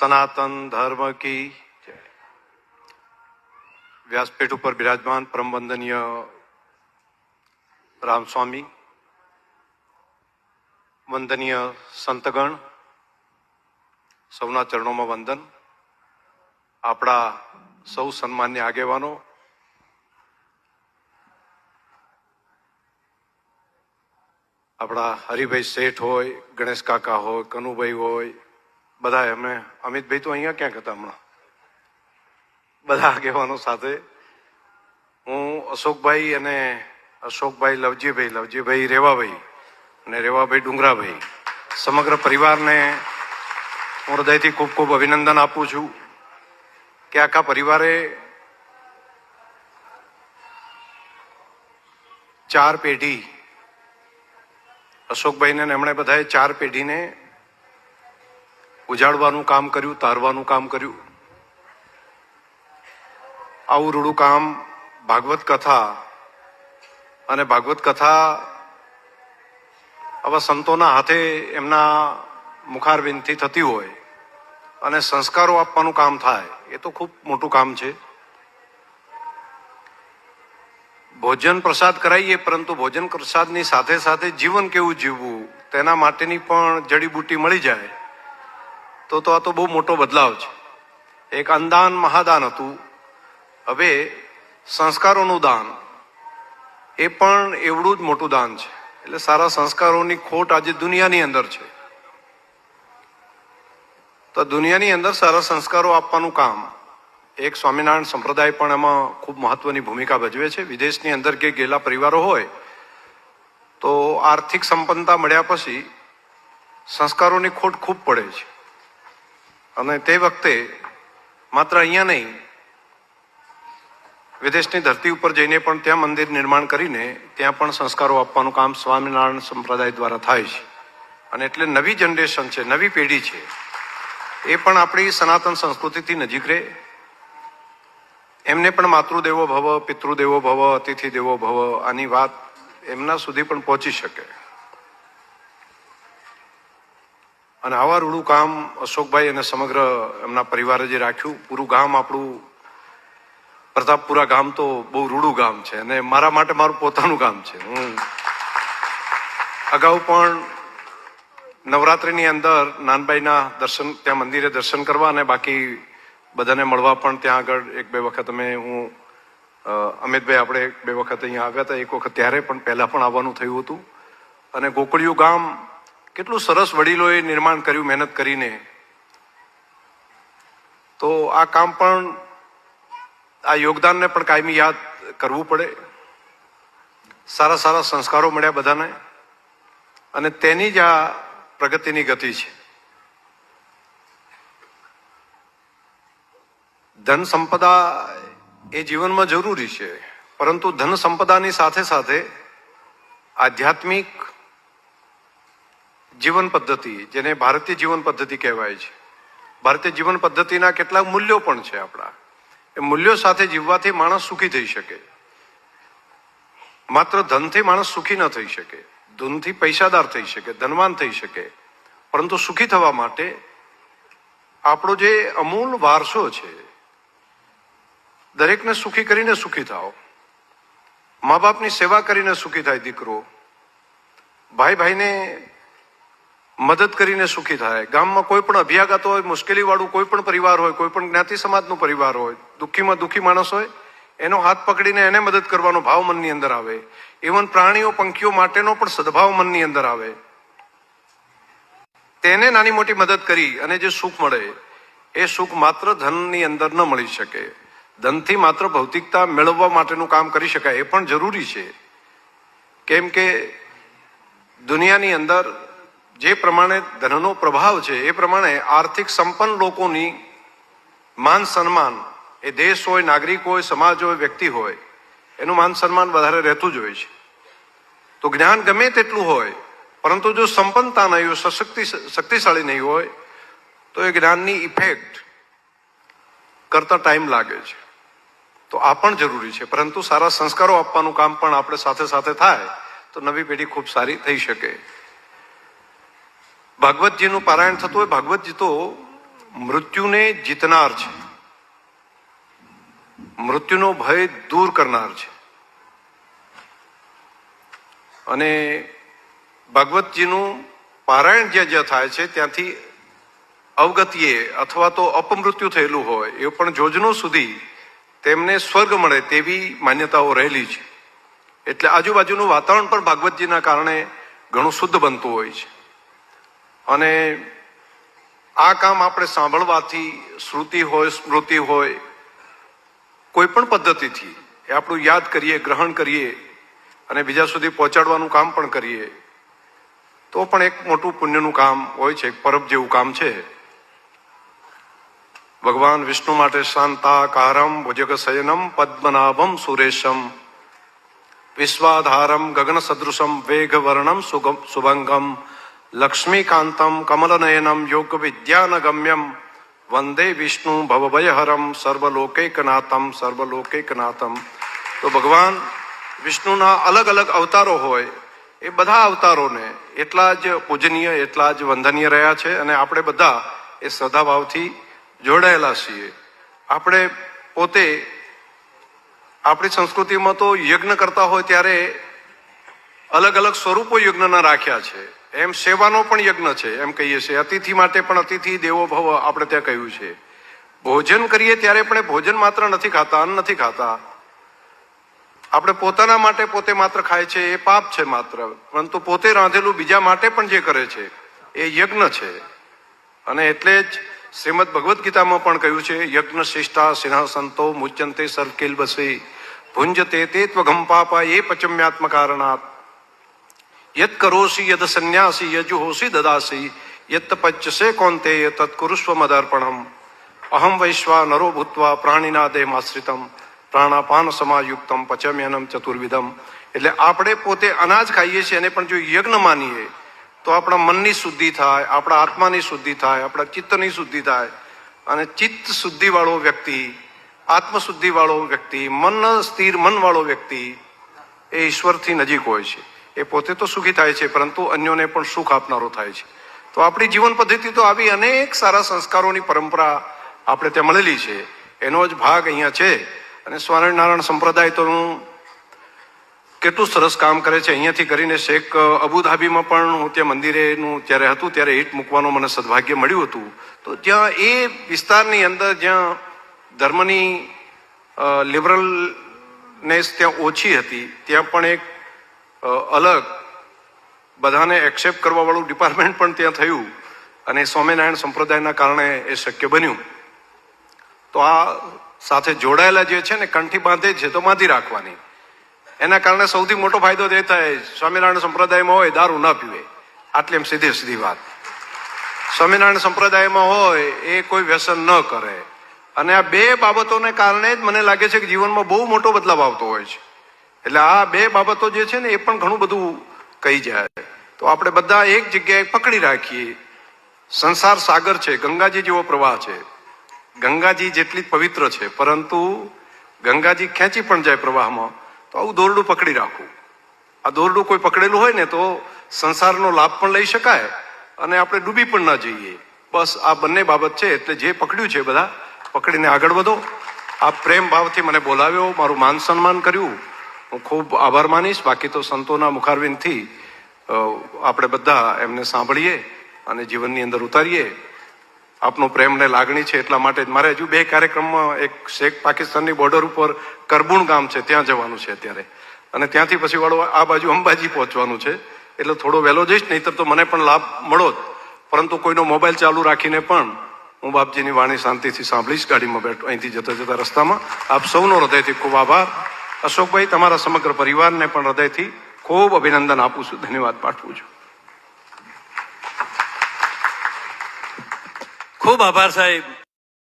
સનાતન ધર્મ કી. વ્યાસપીઠ ઉપર બિરાજમાન પરમ વંદનીય રામસ્વામી વંદનીય સંતગણ સૌના ચરણોમાં વંદન આપણા સૌ સન્માન્ય આગેવાનો આપણા હરિભાઈ શેઠ હોય ગણેશ કાકા હોય કનુભાઈ હોય બધા એમને અમિતભાઈ તો અહીંયા ક્યાંક હતા હમણાં? બધા આગેવાનો સાથે. હું, અશોકભાઈ અને અશોકભાઈ લવજીભાઈ લવજીભાઈ રેવાભાઈ અને રેવાભાઈ ડુંગરાભાઈ સમગ્ર પરિવારને હું હૃદયથી ખૂબ ખૂબ અભિનંદન આપું છું કે આખા પરિવારે ચાર પેઢી, અશોકભાઈને એમણે બધાએ ચાર પેઢીને ઉજાડવાનું કામ કર્યું, તારવાનું કામ કર્યું. આવું રૂડું કામ ભાગવત કથા અને ભાગવત કથા આવા સંતોના હાથે એમના મુખારવિંદથી થતી હોય અને સંસ્કારો આપવાનું કામ થાય, એ તો ખૂબ મોટું કામ છે. ભોજન પ્રસાદ કરાવીએ પરંતુ ભોજન પ્રસાદની સાથે સાથે જીવન કેવું જીવવું, તેના માટેની પણ જડીબુટી મળી જાય. તો તો આ તો બહુ મોટો બદલાવ છે. એક અંદાન મહાદાન હતું. હવે સંસ્કારોનું દાન. એ પણ એવડું જ મોટું દાન છે. એટલે સારા સંસ્કારોની ખોટ આજે દુનિયાની અંદર છે. તો દુનિયાની અંદર સારા સંસ્કારો આપવાનું કામ. એક સ્વામિનારાયણ સંપ્રદાય પણ એમાં ખૂબ મહત્વની ભૂમિકા ભજવે છે. વિદેશની અંદર કે ગયેલા પરિવારો હોય, તો આર્થિક સંપન્નતા મળ્યા પછી સંસ્કારોની ખોટ ખૂબ પડે છે. અને તે વખતે માત્ર અહીંયા નહીં, વિદેશની ધરતી ઉપર જઈને પણ ત્યાં મંદિર નિર્માણ કરીને ત્યાં પણ સંસ્કારો આપવાનું કામ સ્વામિનારાયણ સંપ્રદાય દ્વારા થાય છે. અને એટલે નવી જનરેશન છે, નવી પેઢી છે, એ પણ આપણી સનાતન સંસ્કૃતિથી નજીક રહે. એમને પણ માતૃદેવો ભવ, પિતૃદેવો ભવ અતિથિ દેવો ભવ, આની વાત એમના સુધી પણ પહોંચી શકે. અને આવા રૂડું કામ અશોકભાઈ અને સમગ્ર એમના પરિવારે જે રાખ્યું, પૂરું ગામ આપણું, પ્રતાપપુરા ગામ તો બહુ રૂડું ગામ છે અને મારા માટે મારું પોતાનું ગામ છે. હું અગાઉ પણ નવરાત્રિની અંદર નાનબાઈના દર્શન, ત્યાં મંદિરે દર્શન કરવા અને બાકી બધાને મળવા પણ ત્યાં આગળ એક બે વખત અમે, હું અમિતભાઈ આપણે બે વખત અહીંયા આવ્યા હતા. એક વખત ત્યારે પણ પહેલાં પણ આવવાનું થયું હતું. અને ગોકળિયું ગામ કેટલું સરસ વડીલોએ નિર્માણ કર્યું, મહેનત કરીને. તો આ કામ પણ, આ યોગદાનને પણ કાયમી યાદ કરવું પડે. સારા સારા સંસ્કારો મળ્યા બધાને. અને તેની જ આ પ્રગતિની ગતિ છે. ધન સંપદા એ જીવનમાં જરૂરી છે, પરંતુ ધન સંપદાની સાથે સાથે આધ્યાત્મિક જીવન પદ્ધતિ, જેને ભારતીય જીવન પદ્ધતિ કહેવાય છે. ભારતીય જીવન પદ્ધતિના કેટલાક મૂલ્યો પણ છે આપણા. એ મૂલ્યો સાથે જીવવાથી માણસ સુખી થઈ શકે. માત્ર ધનથી માણસ સુખી ન થઈ શકે. ધનથી પૈસાદાર થઈ શકે, ધનવાન થઈ શકે. પરંતુ સુખી થવા માટે આપણો જે અમૂલ વારસો છે, દરેકને સુખી કરીને સુખી થાઓ. મા બાપની સેવા કરીને સુખી થાય દીકરો. ભાઈ ભાઈને મદદ કરીને સુખી થાય. ગામમાં કોઈ પણ અભ્યાગત હોય મુશ્કેલી વાળું કોઈ પણ પરિવાર હોય, કોઈ પણ જ્ઞાતિ સમાજનો પરિવાર હોય, દુઃખીમાં દુઃખી માણસ હોય, એનો હાથ પકડીને એને મદદ કરવાનો ભાવ મનની અંદર આવે. ઇવન પ્રાણીઓ, પંખીઓ માટેનો પણ સદભાવ મનની અંદર આવે. તેને નાની મોટી મદદ કરી અને જે સુખ મળે, એ સુખ માત્ર ધનની અંદર ન મળી શકે. ધનથી માત્ર ભૌતિકતા મેળવવા માટેનું કામ કરી શકાય, એ પણ જરૂરી છે. કેમ કે દુનિયાની અંદર જે પ્રમાણે ધનનો પ્રભાવ છે, એ પ્રમાણે આર્થિક સંપન્ન લોકોની માન સન્માન એ દેશ હોય, નાગરિક હોય, સમાજ હોય, વ્યક્તિ હોય, એનું માન સન્માન વધારે રહેતું જ હોય છે. તો જ્ઞાન ગમે તેટલું હોય, પરંતુ જો સંપન્નતા નહીં હોય, સશક્તિ, શક્તિશાળી નહીં હોય, તો એ જ્ઞાનની ઇફેક્ટ કરતા ટાઈમ લાગે છે. તો આ પણ જરૂરી છે. પરંતુ સારા સંસ્કારો આપવાનું કામ પણ આપણે સાથે સાથે થાય, તો નવી પેઢી ખૂબ સારી થઈ શકે. ભાગવતજીનું પારાયણ થતું હોય ભાગવતજી તો મૃત્યુને જીતનાર છે. મૃત્યુનો ભય દૂર કરનાર છે. અને ભાગવતજીનું પારાયણ જ્યાં જ્યાં થાય છે, ત્યાંથી અવગતિએ અથવા તો અપમૃત્યુ થયેલું હોય, એ પણ જોજનો સુધી તેમને સ્વર્ગ મળે તેવી માન્યતાઓ રહેલી છે. એટલે આજુબાજુનું વાતાવરણ પણ ભાગવતજીના કારણે ઘણું શુદ્ધ બનતું હોય છે. અને આ કામ આપણે સાંભળવાથી શ્રુતિ હોય, સ્મૃતિ હોય, કોઈ પણ પદ્ધતિથી, એ આપણું યાદ કરીએ, ગ્રહણ કરીએ, અને બીજા સુધી પહોંચાડવાનું કામ પણ કરીએ, તો પણ એક મોટું પુણ્યનું કામ હોય છે પરબ જેવું કામ છે. ભગવાન વિષ્ણુ માટે શાંતાકારમ ભુજગ સયનમ પદ્મનાભમ સુરેશમ, વિશ્વાધારમ ગગન સદૃશમ વેગવર્ણમ સુગમ સુભંગમ લક્ષ્મીકાંતમ કમલનયનમ યોગ વિદ્યાનગમ્યમ વંદે વિષ્ણુ ભવભયહરમ સર્વલોકૈકનાથમ સર્વલોકૈકનાથમ તો ભગવાન વિષ્ણુના અલગ અલગ અવતારો હોય એ બધા અવતારોને એટલા જ પૂજનીય, એટલા જ વંદનીય રહ્યા છે અને આપણે બધા એ શ્રદ્ધાભાવથી જોડાયેલા છીએ. આપણે પોતે આપણી સંસ્કૃતિમાં તો યજ્ઞ કરતા હોય ત્યારે અલગ અલગ સ્વરૂપો યજ્ઞના રાખ્યા છે. એમ સેવાનો પણ યજ્ઞ છે, એમ કહીએ છીએ. અતિથિ માટે પણ અતિથિ, દેવો, ભવ આપણે ત્યાં કહ્યું છે. ભોજન કરીએ ત્યારે પણ ભોજન માત્ર નથી ખાતા, અન્ન નથી ખાતા. આપણે પોતાના માટે પોતે માત્ર ખાય છે, એ પાપ છે માત્ર. પરંતુ પોતે રાંધેલું બીજા માટે પણ જે કરે છે, એ યજ્ઞ છે. અને એટલે જ શ્રીમદ ભગવદ્ ગીતામાં પણ કહ્યું છે, યજ્ઞ શિષ્ટા સિંહાસંતો મુચ્યંતે સરકેલ બસે ભુંજતે તે ત્વગમ પાપા એ પચમ્યાત્મ કારણાત યત કરોસી યદ સંન્યાસી યજુહોસી દદાસી યત પચ્યસે કોંતે તત્ કુરુષ્વ મદર્પણમ અહમ વૈશ્વા નરો ભૂત્વા પ્રાણીના દેમાશ્રિતમ પ્રાણાપાન સમાયુક્તમ પચમ્યનમ ચતુર્વિધમ એટલે આપણે પોતે અનાજ ખાઈએ છીએ, એને પણ જો યજ્ઞ માનીએ, તો આપણા મનની શુદ્ધિ થાય, આપણા આત્માની શુદ્ધિ થાય, આપણા ચિત્તની શુદ્ધિ થાય. અને ચિત્ત શુદ્ધિવાળો વ્યક્તિ, આત્મશુદ્ધિવાળો વ્યક્તિ, મન સ્થિર મનવાળો વ્યક્તિ એ ઈશ્વરથી નજીક હોય છે. એ પોતે તો સુખી થાય છે, પરંતુ અન્યોને પણ સુખ આપનારો થાય છે. તો આપણી જીવન પદ્ધતિ તો આવી અનેક સારા સંસ્કારોની પરંપરા આપણે ત્યાં મળેલી છે. એનો જ ભાગ અહીંયા છે. અને સ્વામિનારાયણ સંપ્રદાય તો કેટલું સરસ કામ કરે છે. અહીંયાથી કરીને શેખ અબુધાબીમાં પણ હું ત્યાં મંદિરેનું ત્યારે હતું, ત્યારે ઈટ મૂકવાનું મને સદભાગ્ય મળ્યું હતું. તો જ્યાં એ વિસ્તારની અંદર જ્યાં ધર્મની લિબરલનેસ ત્યાં ઓછી હતી, ત્યાં પણ એક અલગ. બધાને એક્સેપ્ટ કરવાવાળું ડિપાર્ટમેન્ટ પણ ત્યાં થયું અને સ્વામિનારાયણ સંપ્રદાયના કારણે એ શક્ય બન્યું. તો આ સાથે જોડાયેલા જે છે ને કંઠી બાંધે છે તો બાંધી રાખવાની. એના કારણે સૌથી મોટો ફાયદો એ થાય, સ્વામિનારાયણ સંપ્રદાયમાં હોય, દારૂ ન પીવે. આટલી એમ સીધી સીધી વાત. સ્વામિનારાયણ સંપ્રદાયમાં હોય, એ કોઈ વ્યસન ન કરે. અને આ બે બાબતોને કારણે જ મને લાગે છે કે જીવનમાં બહુ મોટો બદલાવ આવતો હોય છે. એટલે આ બે બાબતો જે છે ને એ પણ ઘણું બધું કહી જાય. તો આપણે બધા એક જગ્યાએ પકડી રાખીએ. સંસાર સાગર છે, ગંગાજી જેવો પ્રવાહ છે. ગંગાજી જેટલી પવિત્ર છે, પરંતુ ગંગાજી ખેંચી પણ જાય પ્રવાહમાં. તો આવું દોરડું પકડી રાખવું. આ દોરડું કોઈ પકડેલું હોય ને તો સંસારનો લાભ પણ લઈ શકાય અને આપણે ડૂબી પણ ના જઈએ. બસ આ બંને બાબત છે, એટલે જે પકડ્યું છે બધા, પકડીને આગળ વધો. આ પ્રેમ ભાવથી મને બોલાવ્યો, મારું માન સન્માન કર્યું. હું ખૂબ આભાર માનીશ. બાકી તો સંતોના મુખારવિંદથી આપણે બધા એમને સાંભળીએ અને જીવનની અંદર ઉતારીએ. આપનો પ્રેમ ને લાગણી છે એટલા માટે મારે હજુ બે કાર્યક્રમમાં એક શેખ પાકિસ્તાનની બોર્ડર ઉપર કરબુણ ગામ છે, ત્યાં જવાનું છે અત્યારે. અને ત્યાંથી પછી વાળો આ બાજુ અંબાજી પહોંચવાનું છે. એટલે થોડો વહેલો જઈશ, નહીતર તો મને પણ લાભ મળો જ. પરંતુ કોઈનો મોબાઈલ ચાલુ રાખીને પણ હું બાપજીની વાણી શાંતિથી સાંભળીશ, ગાડીમાં બેઠો અહીંથી જતા જતા રસ્તામાં. આપ સૌનો હૃદયથી ખૂબ આભાર. અશોકભાઈ, તમારા સમગ્ર પરિવારને પણ હૃદયથી ખૂબ અભિનંદન આપું છું. ધન્યવાદ પાઠવું છું. ખૂબ આભાર સાહેબ.